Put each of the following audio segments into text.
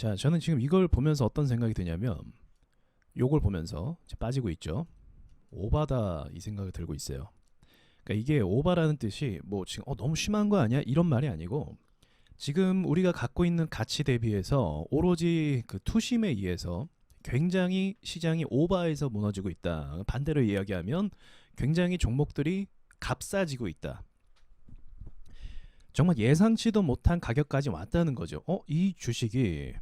자, 저는 지금 이걸 보면서 어떤 생각이 드냐면 요걸 보면서 빠지고 있죠. 오바다 이 생각이 들고 있어요. 그러니까 이게 오바라는 뜻이 뭐 지금 어 너무 심한 거 아니야? 이런 말이 아니고 지금 우리가 갖고 있는 가치 대비해서 오로지 그 투심에 의해서 굉장히 시장이 오바해서 무너지고 있다. 반대로 이야기하면 굉장히 종목들이 값싸지고 있다. 정말 예상치도 못한 가격까지 왔다는 거죠. 어, 이 주식이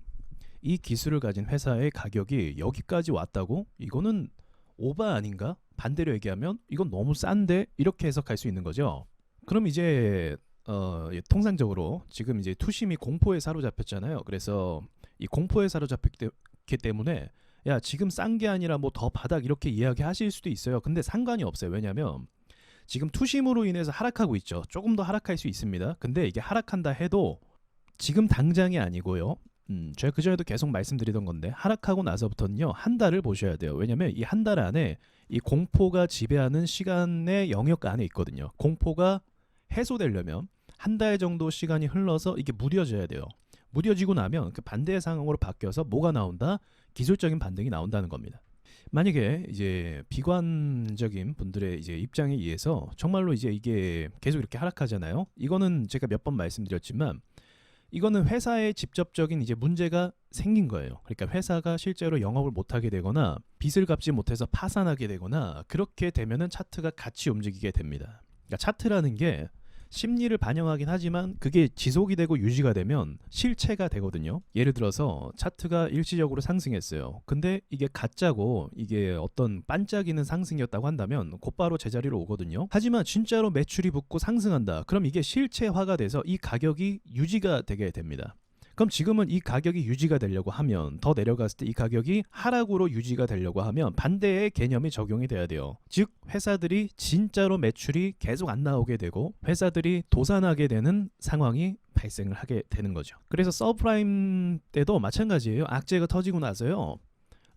이 기술을 가진 회사의 가격이 여기까지 왔다고? 이거는 오바 아닌가? 반대로 얘기하면 이건 너무 싼데 이렇게 해석할 수 있는 거죠. 그럼 이제 어, 예, 통상적으로 지금 이제 투심이 공포에 사로잡혔잖아요. 그래서 이 공포에 사로잡혔기 때문에 야 지금 싼 게 아니라 뭐 더 바닥 이렇게 이야기하실 수도 있어요. 근데 상관이 없어요. 왜냐하면 지금 투심으로 인해서 하락하고 있죠. 조금 더 하락할 수 있습니다. 근데 이게 하락한다 해도 지금 당장이 아니고요. 음, 제가 그 전에도 계속 말씀드리던 건데 하락하고 나서부터는요 한 달을 보셔야 돼요. 왜냐하면 이 한 달 안에 이 공포가 지배하는 시간의 영역 안에 있거든요. 공포가 해소되려면 한 달 정도 시간이 흘러서 이게 무뎌져야 돼요. 무뎌지고 나면 그 반대의 상황으로 바뀌어서 뭐가 나온다? 기술적인 반등이 나온다는 겁니다. 만약에 이제 비관적인 분들의 이제 입장에 의해서 정말로 이제 이게 계속 이렇게 하락하잖아요. 이거는 제가 몇 번 말씀드렸지만 이거는 회사의 직접적인 이제 문제가 생긴 거예요. 그러니까 회사가 실제로 영업을 못 하게 되거나 빚을 갚지 못해서 파산하게 되거나 그렇게 되면은 차트가 같이 움직이게 됩니다. 그러니까 차트라는 게 심리를 반영하긴 하지만 그게 지속이 되고 유지가 되면 실체가 되거든요. 예를 들어서 차트가 일시적으로 상승했어요. 근데 이게 가짜고 이게 어떤 반짝이는 상승이었다고 한다면 곧바로 제자리로 오거든요. 하지만 진짜로 매출이 붙고 상승한다. 그럼 이게 실체화가 돼서 이 가격이 유지가 되게 됩니다. 그럼 지금은 이 가격이 유지가 되려고 하면 더 내려갔을 때 이 가격이 하락으로 유지가 되려고 하면 반대의 개념이 적용이 돼야 돼요. 즉 회사들이 진짜로 매출이 계속 안 나오게 되고 회사들이 도산하게 되는 상황이 발생을 하게 되는 거죠. 그래서 서프라임 때도 마찬가지예요. 악재가 터지고 나서요.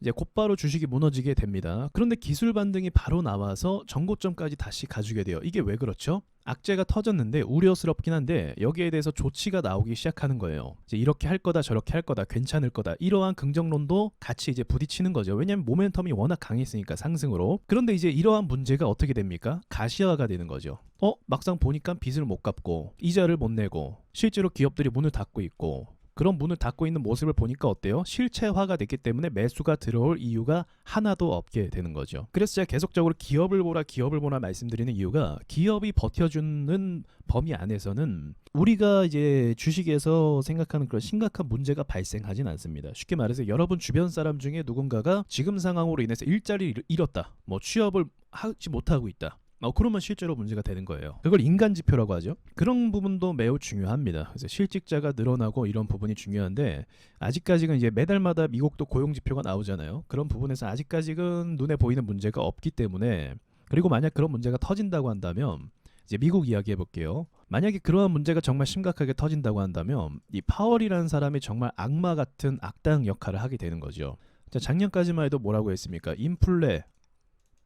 이제 곧바로 주식이 무너지게 됩니다. 그런데 기술 반등이 바로 나와서 전고점까지 다시 가주게 돼요. 이게 왜 그렇죠? 악재가 터졌는데 우려스럽긴 한데 여기에 대해서 조치가 나오기 시작하는 거예요. 이제 이렇게 할 거다 저렇게 할 거다 괜찮을 거다 이러한 긍정론도 같이 이제 부딪히는 거죠. 왜냐하면 모멘텀이 워낙 강했으니까 상승으로. 그런데 이제 이러한 문제가 어떻게 됩니까? 가시화가 되는 거죠. 어 막상 보니까 빚을 못 갚고 이자를 못 내고 실제로 기업들이 문을 닫고 있고 그런 문을 닫고 있는 모습을 보니까 어때요? 실체화가 됐기 때문에 매수가 들어올 이유가 하나도 없게 되는 거죠. 그래서 제가 계속적으로 기업을 보라 기업을 보라 말씀드리는 이유가 기업이 버텨주는 범위 안에서는 우리가 이제 주식에서 생각하는 그런 심각한 문제가 발생하진 않습니다. 쉽게 말해서 여러분 주변 사람 중에 누군가가 지금 상황으로 인해서 일자리를 잃었다. 뭐 취업을 하지 못하고 있다. 어, 그러면 실제로 문제가 되는 거예요. 그걸 인간 지표라고 하죠. 그런 부분도 매우 중요합니다. 그래서 실직자가 늘어나고 이런 부분이 중요한데 아직까지는 이제 매달마다 미국도 고용 지표가 나오잖아요. 그런 부분에서 아직까지는 눈에 보이는 문제가 없기 때문에 그리고 만약 그런 문제가 터진다고 한다면 이제 미국 이야기 해볼게요. 만약에 그러한 문제가 정말 심각하게 터진다고 한다면 이 파월이라는 사람이 정말 악마 같은 악당 역할을 하게 되는 거죠. 자, 작년까지만 해도 뭐라고 했습니까? 인플레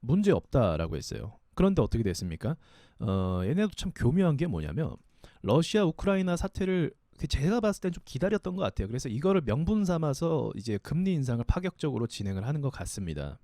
문제 없다라고 했어요. 그런데 어떻게 됐습니까? 어, 얘네도 참 교묘한 게 뭐냐면 러시아 우크라이나 사태를 그 제가 봤을 땐 좀 기다렸던 것 같아요. 그래서 이거를 명분 삼아서 이제 금리 인상을 파격적으로 진행을 하는 것 같습니다.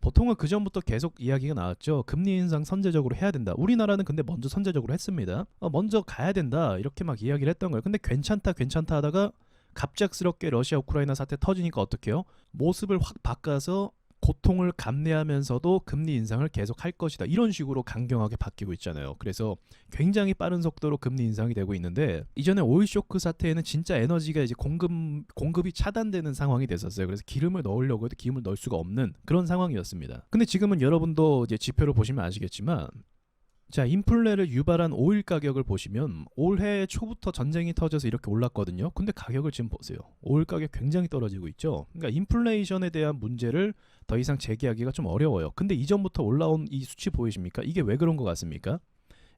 보통은 그 전부터 계속 이야기가 나왔죠. 금리 인상 선제적으로 해야 된다. 우리나라는 근데 먼저 선제적으로 했습니다. 어, 먼저 가야 된다 이렇게 막 이야기를 했던 거예요. 근데 괜찮다 괜찮다 하다가 갑작스럽게 러시아 우크라이나 사태 터지니까 어떡해요? 모습을 확 바꿔서 고통을 감내하면서도 금리 인상을 계속 할 것이다. 이런 식으로 강경하게 바뀌고 있잖아요. 그래서 굉장히 빠른 속도로 금리 인상이 되고 있는데 이전에 오일 쇼크 사태에는 진짜 에너지가 이제 공급 공급이 차단되는 상황이 됐었어요. 그래서 기름을 넣으려고 해도 기름을 넣을 수가 없는 그런 상황이었습니다. 근데 지금은 여러분도 이제 지표를 보시면 아시겠지만 자, 인플레를 유발한 오일 가격을 보시면 올해 초부터 전쟁이 터져서 이렇게 올랐거든요. 근데 가격을 지금 보세요. 오일 가격 굉장히 떨어지고 있죠. 그러니까 인플레이션에 대한 문제를 더 이상 제기하기가 좀 어려워요. 근데 이전부터 올라온 이 수치 보이십니까? 이게 왜 그런 것 같습니까?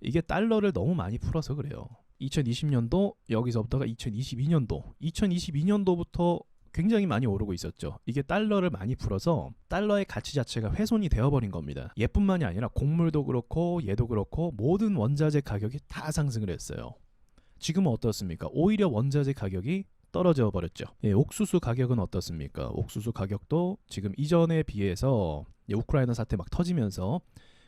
이게 달러를 너무 많이 풀어서 그래요. 2020년도 여기서부터가 2022년도, 2022년도부터 굉장히 많이 오르고 있었죠. 이게 달러를 많이 풀어서 달러의 가치 자체가 훼손이 되어버린 겁니다. 얘뿐만이 아니라 곡물도 그렇고 얘도 그렇고 모든 원자재 가격이 다 상승을 했어요. 지금은 어떻습니까? 오히려 원자재 가격이 떨어져 버렸죠. 예, 옥수수 가격은 어떻습니까? 옥수수 가격도 지금 이전에 비해서 예, 우크라이나 사태 막 터지면서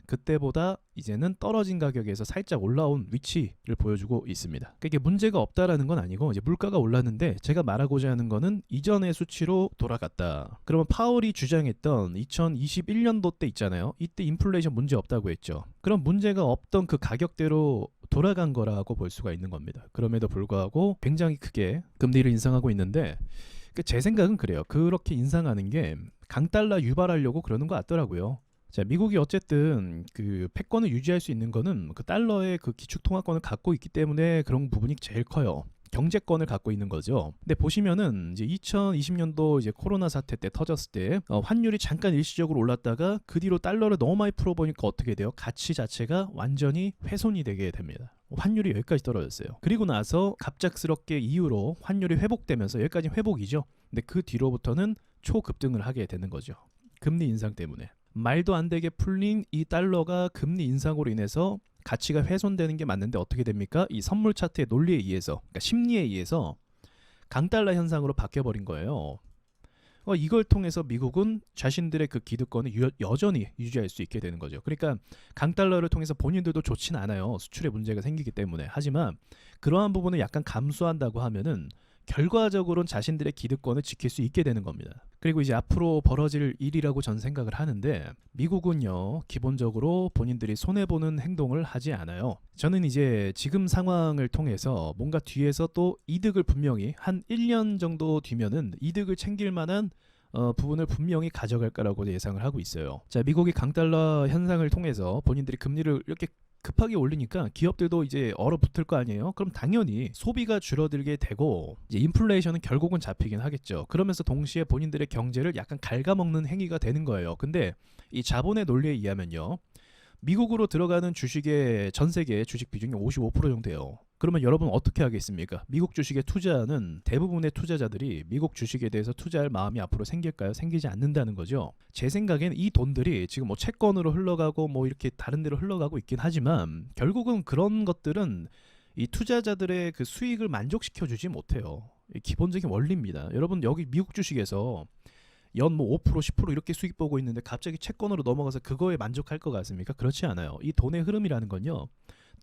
그때보다 이제는 떨어진 가격에서 살짝 올라온 위치를 보여주고 있습니다. 그러니까 이게 문제가 없다라는 건 아니고 이제 물가가 올랐는데 제가 말하고자 하는 거는 이전의 수치로 돌아갔다. 그러면 파월이 주장했던 2021년도 때 있잖아요. 이때 인플레이션 문제 없다고 했죠. 그럼 문제가 없던 그 가격대로 돌아간 거라고 볼 수가 있는 겁니다. 그럼에도 불구하고 굉장히 크게 금리를 인상하고 있는데 그제 생각은 그래요. 그렇게 인상하는 게 강달러 유발하려고 그러는 것 같더라고요. 자, 미국이 어쨌든 그 패권을 유지할 수 있는 거는 그 달러의 그 기축 통화권을 갖고 있기 때문에 그런 부분이 제일 커요. 경제권을 갖고 있는 거죠. 근데 보시면은 이제 2020년도 이제 코로나 사태 때 터졌을 때 어, 환율이 잠깐 일시적으로 올랐다가 그 뒤로 달러를 너무 많이 풀어보니까 어떻게 돼요? 가치 자체가 완전히 훼손이 되게 됩니다. 환율이 여기까지 떨어졌어요. 그리고 나서 갑작스럽게 이후로 환율이 회복되면서 여기까지 회복이죠. 근데 그 뒤로부터는 초급등을 하게 되는 거죠. 금리 인상 때문에. 말도 안 되게 풀린 이 달러가 금리 인상으로 인해서 가치가 훼손되는 게 맞는데 어떻게 됩니까? 이 선물 차트의 논리에 의해서, 그러니까 심리에 의해서 강달러 현상으로 바뀌어 버린 거예요. 어, 이걸 통해서 미국은 자신들의 그 기득권을 유- 여전히 유지할 수 있게 되는 거죠. 그러니까 강달러를 통해서 본인들도 좋진 않아요. 수출에 문제가 생기기 때문에. 하지만 그러한 부분을 약간 감수한다고 하면은 결과적으로는 자신들의 기득권을 지킬 수 있게 되는 겁니다. 그리고 이제 앞으로 벌어질 일이라고 전 생각을 하는데 미국은요 기본적으로 본인들이 손해 보는 행동을 하지 않아요. 저는 이제 지금 상황을 통해서 뭔가 뒤에서 또 이득을 분명히 한 1년 정도 뒤면은 이득을 챙길 만한 어, 부분을 분명히 가져갈 거라고 예상을 하고 있어요. 자, 미국이 강달러 현상을 통해서 본인들이 금리를 이렇게 급하게 올리니까 기업들도 이제 얼어붙을 거 아니에요. 그럼 당연히 소비가 줄어들게 되고 이제 인플레이션은 결국은 잡히긴 하겠죠. 그러면서 동시에 본인들의 경제를 약간 갉아먹는 행위가 되는 거예요. 근데 이 자본의 논리에 의하면요. 미국으로 들어가는 주식의 전 세계 주식 비중이 55% 정도예요. 그러면 여러분 어떻게 하겠습니까? 미국 주식에 투자하는 대부분의 투자자들이 미국 주식에 대해서 투자할 마음이 앞으로 생길까요? 생기지 않는다는 거죠. 제 생각엔 이 돈들이 지금 뭐 채권으로 흘러가고 뭐 이렇게 다른 데로 흘러가고 있긴 하지만 결국은 그런 것들은 이 투자자들의 그 수익을 만족시켜 주지 못해요. 이 기본적인 원리입니다. 여러분 여기 미국 주식에서 연뭐 5% 10% 이렇게 수익 보고 있는데 갑자기 채권으로 넘어가서 그거에 만족할 것 같습니까? 그렇지 않아요. 이 돈의 흐름이라는 건요.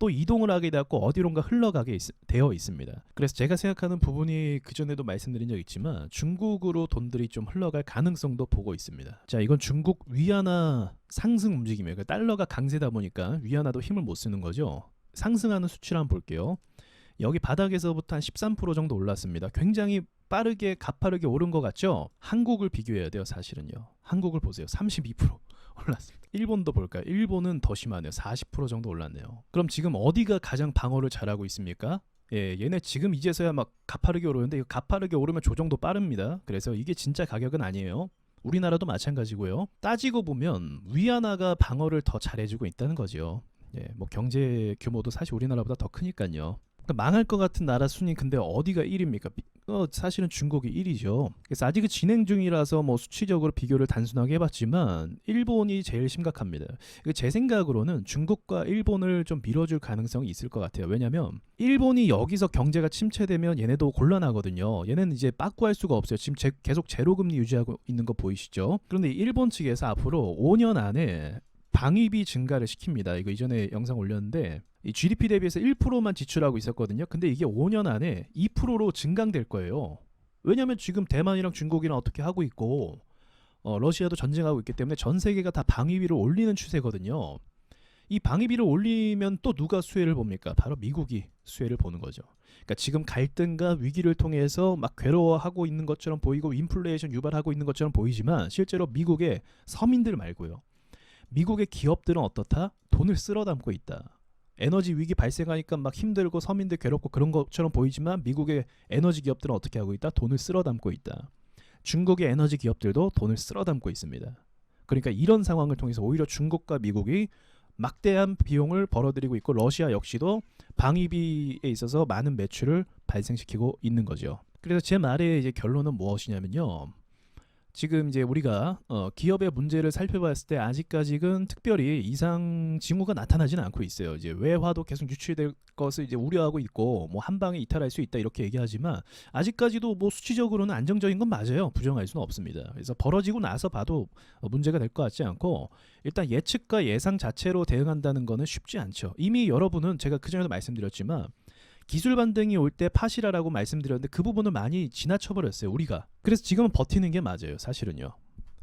또 이동을 하게 되고 어디론가 흘러가게 있- 되어 있습니다. 그래서 제가 생각하는 부분이 그 전에도 말씀드린 적 있지만 중국으로 돈들이 좀 흘러갈 가능성도 보고 있습니다. 자, 이건 중국 위안화 상승 움직임이에요. 그 달러가 강세다 보니까 위안화도 힘을 못 쓰는 거죠. 상승하는 수치를 한번 볼게요. 여기 바닥에서부터 한 13% 정도 올랐습니다. 굉장히 빠르게 가파르게 오른 것 같죠? 한국을 비교해야 돼요, 사실은요. 한국을 보세요. 32% 올랐습니다. 일본도 볼까요? 일본은 더 심하네요. 40% 정도 올랐네요. 그럼 지금 어디가 가장 방어를 잘하고 있습니까? 예, 얘네 지금 이제서야 막 가파르게 오르는데 이거 가파르게 오르면 조정도 빠릅니다. 그래서 이게 진짜 가격은 아니에요. 우리나라도 마찬가지고요. 따지고 보면 위안화가 방어를 더 잘해주고 있다는 거죠. 예, 뭐 경제 규모도 사실 우리나라보다 더 크니까요. 그러니까 망할 것 같은 나라 순위 근데 어디가 1위입니까? 어, 사실은 중국이 1위죠. 그래서 아직 진행 중이라서 뭐 수치적으로 비교를 단순하게 해봤지만 일본이 제일 심각합니다. 제 생각으로는 중국과 일본을 좀 밀어줄 가능성이 있을 것 같아요. 왜냐하면 일본이 여기서 경제가 침체되면 얘네도 곤란하거든요. 얘네는 이제 빠꾸할 수가 없어요. 지금 제- 계속 제로 금리 유지하고 있는 거 보이시죠? 그런데 일본 측에서 앞으로 5년 안에 방위비 증가를 시킵니다. 이거 이전에 영상 올렸는데 이 GDP 대비해서 1%만 지출하고 있었거든요. 근데 이게 5년 안에 2%로 증강될 거예요. 왜냐하면 지금 대만이랑 중국이랑 어떻게 하고 있고 어, 러시아도 전쟁하고 있기 때문에 전 세계가 다 방위비를 올리는 추세거든요. 이 방위비를 올리면 또 누가 수혜를 봅니까? 바로 미국이 수혜를 보는 거죠. 그러니까 지금 갈등과 위기를 통해서 막 괴로워하고 있는 것처럼 보이고 인플레이션 유발하고 있는 것처럼 보이지만 실제로 미국의 서민들 말고요. 미국의 기업들은 어떻다? 돈을 쓸어 담고 있다. 에너지 위기 발생하니까 막 힘들고 서민들 괴롭고 그런 것처럼 보이지만 미국의 에너지 기업들은 어떻게 하고 있다? 돈을 쓸어 담고 있다. 중국의 에너지 기업들도 돈을 쓸어 담고 있습니다. 그러니까 이런 상황을 통해서 오히려 중국과 미국이 막대한 비용을 벌어들이고 있고 러시아 역시도 방위비에 있어서 많은 매출을 발생시키고 있는 거죠. 그래서 제 말의 이제 결론은 무엇이냐면요. 지금 이제 우리가 어, 기업의 문제를 살펴봤을 때 아직까지는 특별히 이상 징후가 나타나지는 않고 있어요. 이제 외화도 계속 유출될 것을 이제 우려하고 있고 뭐 한 방에 이탈할 수 있다 이렇게 얘기하지만 아직까지도 뭐 수치적으로는 안정적인 건 맞아요. 부정할 수는 없습니다. 그래서 벌어지고 나서 봐도 어, 문제가 될 것 같지 않고 일단 예측과 예상 자체로 대응한다는 거는 쉽지 않죠. 이미 여러분은 제가 그 전에도 말씀드렸지만 기술 반등이 올때 파시라라고 말씀드렸는데 그 부분을 많이 지나쳐 버렸어요 우리가. 그래서 지금은 버티는 게 맞아요 사실은요.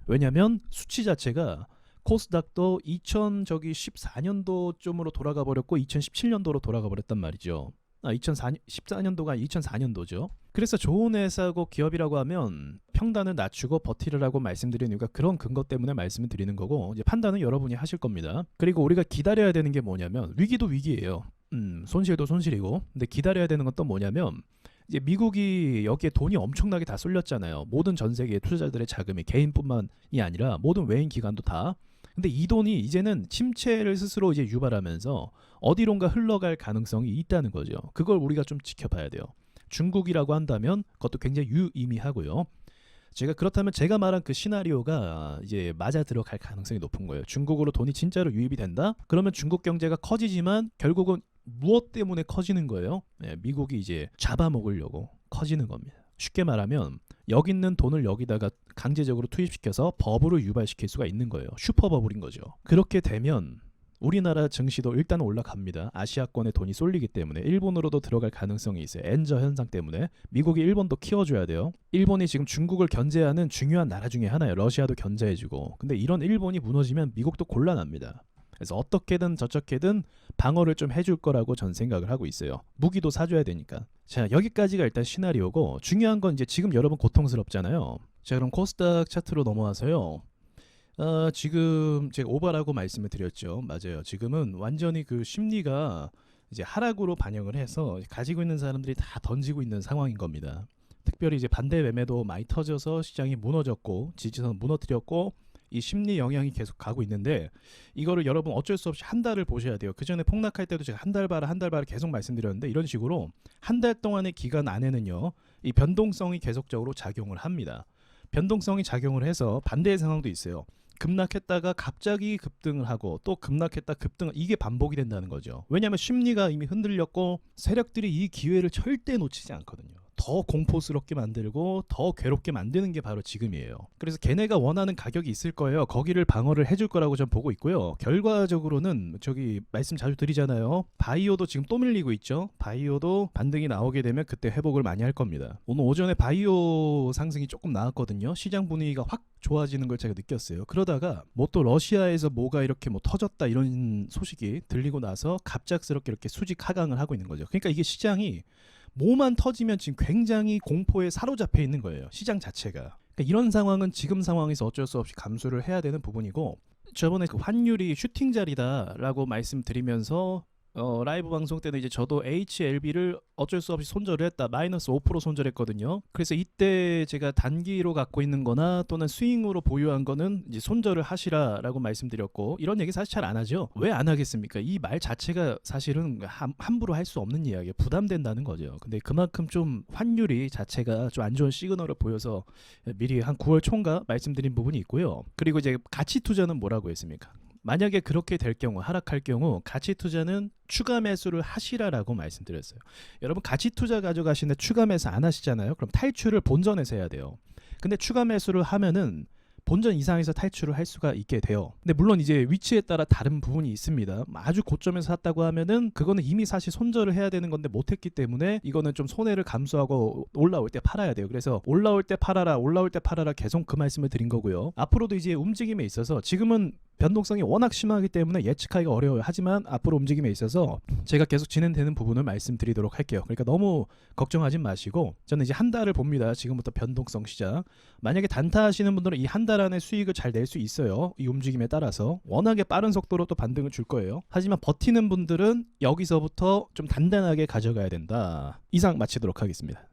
왜냐하면 수치 자체가 코스닥도 2000 저기 14년도쯤으로 돌아가 버렸고 2017년도로 돌아가 버렸단 말이죠. 아 2014년도가 2004년도죠. 그래서 좋은 회사고 기업이라고 하면 평단을 낮추고 버티라라고 말씀드리는 이유가 그런 근거 때문에 말씀을 드리는 거고 이제 판단은 여러분이 하실 겁니다. 그리고 우리가 기다려야 되는 게 뭐냐면 위기도 위기예요 음, 손실도 손실이고. 근데 기다려야 되는 건 또 뭐냐면 이제 미국이 여기에 돈이 엄청나게 다 쏠렸잖아요. 모든 전 세계 투자자들의 자금이 개인뿐만이 아니라 모든 외인 기관도 다. 근데 이 돈이 이제는 침체를 스스로 이제 유발하면서 어디론가 흘러갈 가능성이 있다는 거죠. 그걸 우리가 좀 지켜봐야 돼요. 중국이라고 한다면 그것도 굉장히 유의미하고요. 제가 그렇다면 제가 말한 그 시나리오가 이제 맞아 들어갈 가능성이 높은 거예요. 중국으로 돈이 진짜로 유입이 된다? 그러면 중국 경제가 커지지만 결국은 무엇 때문에 커지는 거예요? 네, 미국이 이제 잡아먹으려고 커지는 겁니다. 쉽게 말하면 여기 있는 돈을 여기다가 강제적으로 투입시켜서 버블을 유발시킬 수가 있는 거예요. 슈퍼 버블인 거죠. 그렇게 되면 우리나라 증시도 일단 올라갑니다. 아시아권에 돈이 쏠리기 때문에 일본으로도 들어갈 가능성이 있어요. 엔저 현상 때문에 미국이 일본도 키워줘야 돼요. 일본이 지금 중국을 견제하는 중요한 나라 중에 하나예요. 러시아도 견제해주고. 근데 이런 일본이 무너지면 미국도 곤란합니다. 그래서 어떻게든 저렇게든 방어를 좀 해줄 거라고 전 생각을 하고 있어요. 무기도 사줘야 되니까. 자 여기까지가 일단 시나리오고 중요한 건 이제 지금 여러분 고통스럽잖아요. 자 그럼 코스닥 차트로 넘어와서요. 어, 지금 제가 오바라고 말씀을 드렸죠. 맞아요. 지금은 완전히 그 심리가 이제 하락으로 반영을 해서 가지고 있는 사람들이 다 던지고 있는 상황인 겁니다. 특별히 이제 반대 매매도 많이 터져서 시장이 무너졌고 지지선 무너뜨렸고 이 심리 영향이 계속 가고 있는데 이거를 여러분 어쩔 수 없이 한 달을 보셔야 돼요. 그 전에 폭락할 때도 제가 한 달 봐라 한 달 봐라 계속 말씀드렸는데 이런 식으로 한 달 동안의 기간 안에는요 이 변동성이 계속적으로 작용을 합니다. 변동성이 작용을 해서 반대의 상황도 있어요. 급락했다가 갑자기 급등을 하고 또 급락했다 급등 이게 반복이 된다는 거죠. 왜냐하면 심리가 이미 흔들렸고 세력들이 이 기회를 절대 놓치지 않거든요. 더 공포스럽게 만들고 더 괴롭게 만드는 게 바로 지금이에요. 그래서 걔네가 원하는 가격이 있을 거예요. 거기를 방어를 해줄 거라고 전 보고 있고요. 결과적으로는 저기 말씀 자주 드리잖아요. 바이오도 지금 또 밀리고 있죠. 바이오도 반등이 나오게 되면 그때 회복을 많이 할 겁니다. 오늘 오전에 바이오 상승이 조금 나왔거든요. 시장 분위기가 확 좋아지는 걸 제가 느꼈어요. 그러다가 뭐 또 러시아에서 뭐가 이렇게 뭐 터졌다 이런 소식이 들리고 나서 갑작스럽게 이렇게 수직 하강을 하고 있는 거죠. 그러니까 이게 시장이 뭐만 터지면 지금 굉장히 공포에 사로잡혀 있는 거예요. 시장 자체가. 그러니까 이런 상황은 지금 상황에서 어쩔 수 없이 감수를 해야 되는 부분이고 저번에 그 환율이 슈팅 자리다라고 말씀드리면서 어, 라이브 방송 때는 이제 저도 HLB를 어쩔 수 없이 손절을 했다. 마이너스 5% 손절했거든요. 그래서 이때 제가 단기로 갖고 있는 거나 또는 스윙으로 보유한 거는 이제 손절을 하시라라고 말씀드렸고 이런 얘기 사실 잘 안 하죠. 왜 안 하겠습니까? 이 말 자체가 사실은 함, 함부로 할 수 없는 이야기예요. 부담된다는 거죠. 근데 그만큼 좀 환율이 자체가 좀 안 좋은 시그널을 보여서 미리 한 9월 초인가 말씀드린 부분이 있고요. 그리고 이제 가치 투자는 뭐라고 했습니까? 만약에 그렇게 될 경우 하락할 경우 가치 투자는 추가 매수를 하시라라고 말씀드렸어요. 여러분 가치 투자 가져가시는데 추가 매수 안 하시잖아요. 그럼 탈출을 본전에서 해야 돼요. 근데 추가 매수를 하면은 본전 이상에서 탈출을 할 수가 있게 돼요. 근데 물론 이제 위치에 따라 다른 부분이 있습니다. 아주 고점에서 샀다고 하면은 그거는 이미 사실 손절을 해야 되는 건데 못했기 때문에 이거는 좀 손해를 감수하고 올라올 때 팔아야 돼요. 그래서 올라올 때 팔아라, 올라올 때 팔아라 계속 그 말씀을 드린 거고요. 앞으로도 이제 움직임에 있어서 지금은 변동성이 워낙 심하기 때문에 예측하기가 어려워요. 하지만 앞으로 움직임에 있어서 제가 계속 진행되는 부분을 말씀드리도록 할게요. 그러니까 너무 걱정하지 마시고 저는 이제 한 달을 봅니다. 지금부터 변동성 시작. 만약에 단타 하시는 분들은 이 한 달 안에 수익을 잘 낼 수 있어요. 이 움직임에 따라서 워낙에 빠른 속도로 또 반등을 줄 거예요. 하지만 버티는 분들은 여기서부터 좀 단단하게 가져가야 된다. 이상 마치도록 하겠습니다.